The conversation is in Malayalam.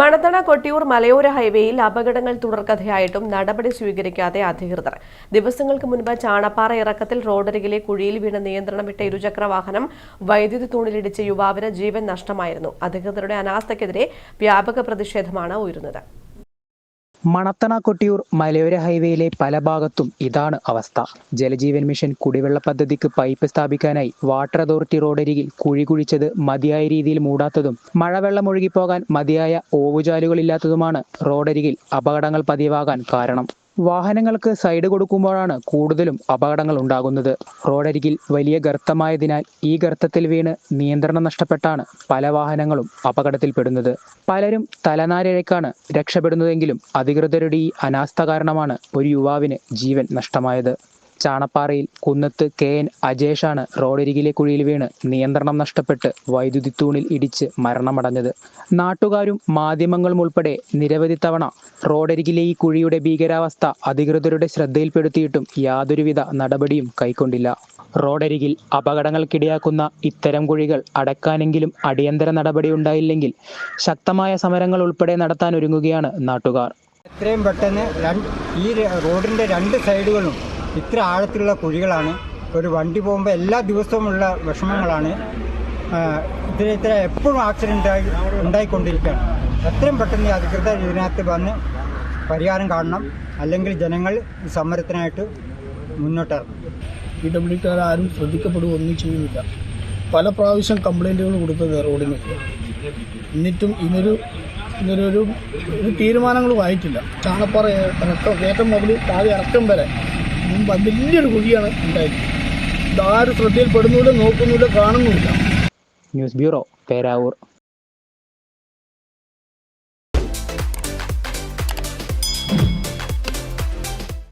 മണത്തണ കൊട്ടിയൂർ മലയോര ഹൈവേയിൽ അപകടങ്ങൾ തുടർക്കഥയായിട്ടും നടപടി സ്വീകരിക്കാതെ അധികൃതർ. ദിവസങ്ങൾക്ക് മുൻപ് ചാണപ്പാറ ഇറക്കത്തിൽ റോഡരികിലെ കുഴിയിൽ വീണ് നിയന്ത്രണം വിട്ട ഇരുചക്ര വാഹനം വൈദ്യുതി തൂണിലിടിച്ച് യുവാവിന് ജീവൻ നഷ്ടമായിരുന്നു. അധികൃതരുടെ അനാസ്ഥയ്ക്കെതിരെ വ്യാപക പ്രതിഷേധമാണ് ഉയരുന്നത്. മണത്തണ കൊട്ടിയൂർ മലയോര ഹൈവേയിലെ പല ഭാഗത്തും ഇതാണ് അവസ്ഥ. ജലജീവൻ മിഷൻ കുടിവെള്ള പദ്ധതിക്ക് പൈപ്പ് സ്ഥാപിക്കാനായി വാട്ടർ അതോറിറ്റി റോഡരികിൽ കുഴി കുഴിച്ചത് മതിയായ രീതിയിൽ മൂടാത്തതും മഴവെള്ളം ഒഴുകിപ്പോകാൻ മതിയായ ഓവുചാലുകളില്ലാത്തതുമാണ് റോഡരികിൽ അപകടങ്ങൾ പതിവാകാൻ കാരണം. വാഹനങ്ങൾക്ക് സൈഡ് കൊടുക്കുമ്പോഴാണ് കൂടുതലും അപകടങ്ങൾ ഉണ്ടാകുന്നത്. റോഡരികിൽ വലിയ ഗർത്തമായതിനാൽ ഈ ഗർത്തത്തിൽ വീണ് നിയന്ത്രണം നഷ്ടപ്പെട്ടാണ് പല വാഹനങ്ങളും അപകടത്തിൽപ്പെടുന്നത്. പലരും തലനാരിഴക്കാണ് രക്ഷപ്പെടുന്നതെങ്കിലും അധികൃതരുടെ ഈ അനാസ്ഥ കാരണമാണ് ഒരു യുവാവിന് ജീവൻ നഷ്ടമായത്. ചാണപ്പാറയിൽ കുന്നത്ത് കെ. എൻ. അജേഷാണ് റോഡരികിലെ കുഴിയിൽ വീണ് നിയന്ത്രണം നഷ്ടപ്പെട്ട് വൈദ്യുതി തൂണിൽ ഇടിച്ച് മരണമടഞ്ഞത്. നാട്ടുകാരും മാധ്യമങ്ങളും ഉൾപ്പെടെ നിരവധി തവണ റോഡരികിലെ ഈ കുഴിയുടെ ഭീകരാവസ്ഥ അധികൃതരുടെ ശ്രദ്ധയിൽപ്പെടുത്തിയിട്ടും യാതൊരുവിധ നടപടിയും കൈക്കൊണ്ടില്ല. റോഡരികിൽ അപകടങ്ങൾക്കിടയാക്കുന്ന ഇത്തരം കുഴികൾ അടക്കാനെങ്കിലും അടിയന്തര നടപടി ഉണ്ടായില്ലെങ്കിൽ ശക്തമായ സമരങ്ങൾ ഉൾപ്പെടെ നടത്താൻ ഒരുങ്ങുകയാണ് നാട്ടുകാർ. എത്രയും പെട്ടെന്ന് ഈ റോഡിന്റെ രണ്ട് സൈഡുകളും ഇത്ര ആഴത്തിലുള്ള കുഴികളാണ്. ഒരു വണ്ടി പോകുമ്പോൾ എല്ലാ ദിവസവുമുള്ള വിഷമങ്ങളാണ്. ഇതിന് ഇത്ര എപ്പോഴും ആക്സിഡന്റ് ആയി ഉണ്ടായിക്കൊണ്ടിരിക്കുകയാണ്. എത്രയും പെട്ടെന്ന് അധികൃതർ ഇതിനകത്ത് വന്ന് പരിഹാരം കാണണം. അല്ലെങ്കിൽ ജനങ്ങൾ സമരത്തിനായിട്ട് മുന്നോട്ടിറങ്ങും. പി ഡബ്ല്യുക്കാർ ആരും ശ്രദ്ധിക്കപ്പെടുക ഒന്നും ചെയ്യുന്നില്ല. പല പ്രാവശ്യം കംപ്ലൈന്റുകൾ കൊടുത്തത് റോഡിന്. എന്നിട്ടും ഇതിനൊരു ഇതിനൊരു ഒരു തീരുമാനങ്ങളും ആയിട്ടില്ല ചാണപ്പാറ ഇറക്കം ഏറ്റവും മുതൽ താഴെ ഇറക്കം വരെ വലിയൊരു കുഴിയാണ് ഉണ്ടായത്. ഇതാരും ശ്രദ്ധയിൽപ്പെടുന്നില്ല നോക്കുന്നില്ല കാണുന്നുമില്ല. News bureau Peravoor.